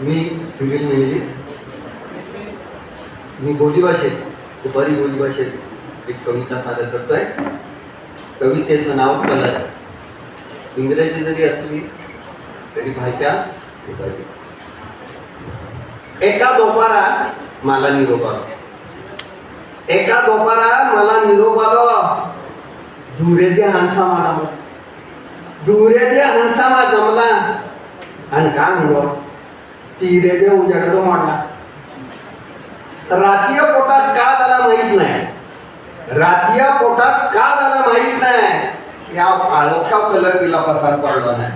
मी सुनील मेनेजे मी बोली भाषेत दुपारी बोली भाषेत एक कविता सादर करतोय. कवितेचं नाव कलर. इंग्रजी जरी असली तरी भाषा दुपारी. एका दोपारा मला निरोप आलो. एका दोपारा मला निरोप आलो. धुरेचे हंसा मारा धुरेचे हंसा मा जमला आणि काय म्हणलो तिरे दे उजाडा तो मांडला. रातीय पोटात का झाला माहीत नाही. रातीय पोटात का झाला माहीत नाही. या काळोखा कलर तिला पसंत पडला नाही.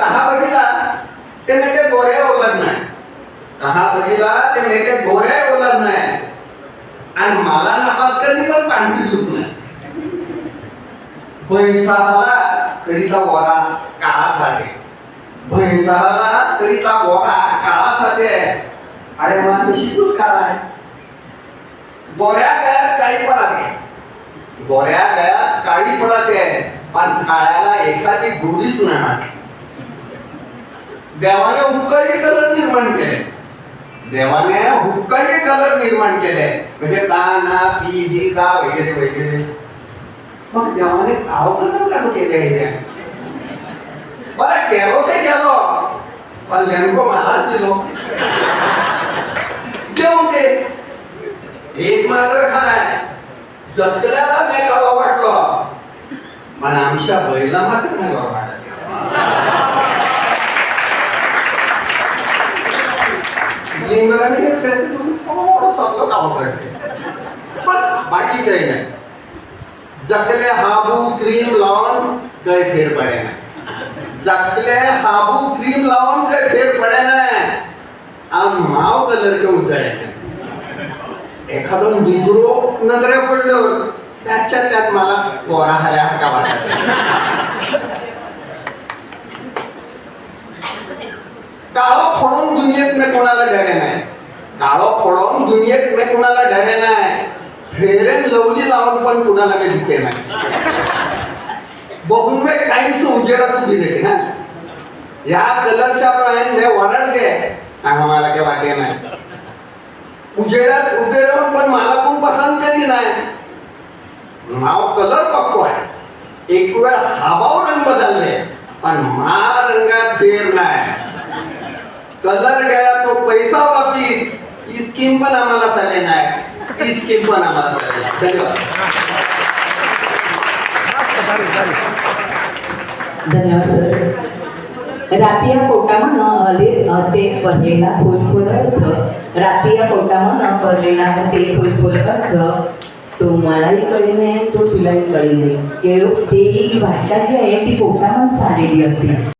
तहा बघितला ते मेके गोऱ्या ओलत नाही. तहा बघितला ते मेके गोऱ्या ओलत नाही. आणि मला नापास करणी पण पांढरी दूध नाही. पैसा आला तरी वरा काळा झाले भैसाला करिता वरा काळासाठी अरे मला तशी तूच काळा आहे. गोऱ्या गळ्यात काळी पडाते. गोऱ्या गळ्यात काळी पडाते. पण काळ्याला एखादी गोडीच नाही. देवाने हुक्कळी कलर निर्माण केले. देवाने हुक्कळी कलर निर्माण केले. म्हणजे ता ना पी ही जा वगैरे वगैरे. मग देवाने काव कलर कसं केले हे बरं केलो ते केलो पण नेमकं मलाच दिलो. देऊ दे. एक मात्र खराय जगल्याला मी वाटलो. पण आमच्या बैला मात्र नाही वाटत लिंगराने हे तुम्ही? थोडं सगळं करते. बस बाकी काही नाही. जकले हाबू क्रीम लावून काही फेर पडे नाही. जातले हाबू क्रीम लावून काही फेर पडे नाही. आम माव कलर घेऊन जाय एखादं निग्रो नजरे पडलो त्याच्या त्यात मला कोरा हल्या का वाटायचा. काळो फोडून दुनियेत मी कोणाला डरे नाही. काळो फोडून दुनियेत मी कोणाला डरे नाही. फेरेन लवली लावून पण कुणाला मी दिसे नाही. बघून मी काहीच उजेडातून दिले ना या कलरच्या पण मी वरडते. आम्हाला काय वाटे नाही. उजेडात उभे राहून पण मला कोण पसंत करी नाही. नाव कलर पक्को आहे. एक वेळ हाबाव रंग बदलले पण मा रंगात फेर नाही. कलर गेला तो पैसा वापीस. ही स्कीम पण आम्हाला झाले नाही. ही स्कीम पण आम्हाला झाली धन्यवाद. धन्यवाद सर रातिया पोटामा न आले ते भरलेला खोलखोल अर्थ रातिया पोटामा न भरलेला ते खोलखोल अर्थ तो मलाही कळी नाही तो तुलाही कळी नाही. केवळ ते ही भाषा जी आहे ती पोटामाच आलेली होती.